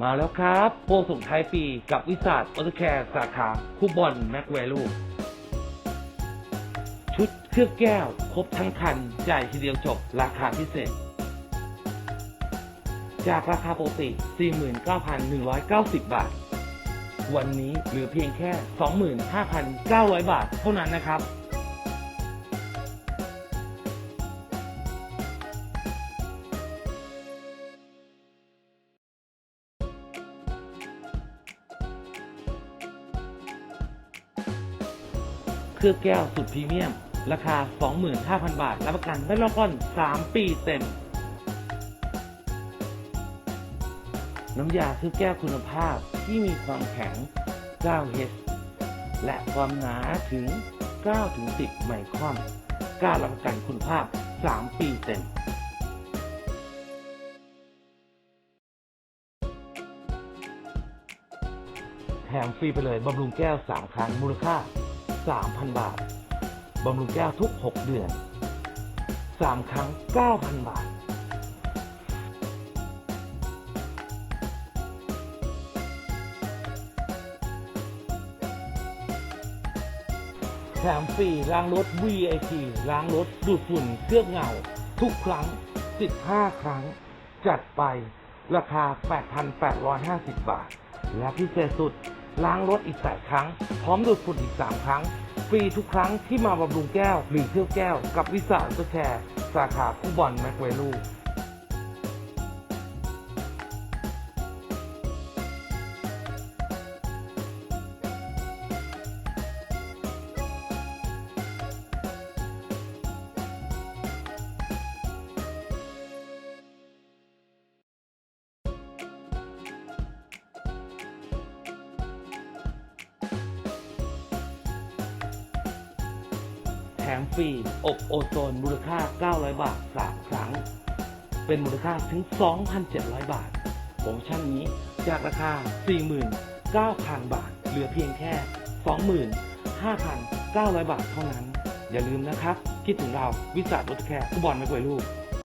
มาแล้วครับโปรส่งท้ายปีกับวิสาทออโตแคร์สาขาคูบอนแม็กแวลูชุดเครื่องแก้ว ครบทั้งคัน จ่ายทีเดียวจบราคาพิเศษ จากราคาปกติ 49,190 บาท วันนี้เหลือเพียงแค่ 25,900 บาทเท่านั้นนะครับ เครื่องแก้วสุดพรีเมียม ราคา 25,000 บาท รับประกันไม่รอบก้อน 3 ปีเต็ม น้ำยาเครื่องแก้วคุณภาพที่มีความแข็ง 9H และความหนาถึง 9-10 ไมครอนกล้ารับประกันคุณภาพ 3 ปีเต็มแถมฟรีไปเลยบำรุงแก้ว 3 ครั้งมูลค่า 3,000 บาท บำรุงแก้วทุก 6 เดือน 3 ครั้ง 9,000 บาท แถมฟรีล้างรถ VIP ล้างรถดูดฝุ่นเคลือบเงา ทุกครั้ง 15 ครั้ง จัดไปราคา 8,850 บาท และพิเศษสุด ล้างรถอีก 8 ครั้ง พร้อมดูดฝุ่นอีก 3 ครั้ง ฟรีทุกครั้งที่มาบำรุงแก้วหรือเที่ยวแก้ว กับวิสาตัวแชร์ สาขาคู่บอลแมคเวลู มฟรี อบโอโซนมูลค่า 900 บาท 3 ครั้ง เป็นมูลค่าถึง 2,700 บาท โปรโมชั่นนี้จากราคา 49,000 บาท เหลือเพียงแค่ 25,900 บาทเท่านั้น อย่าลืมนะครับ คิดถึงเราวิสาหรถแคร์ผู้บอลไม่กวยลูก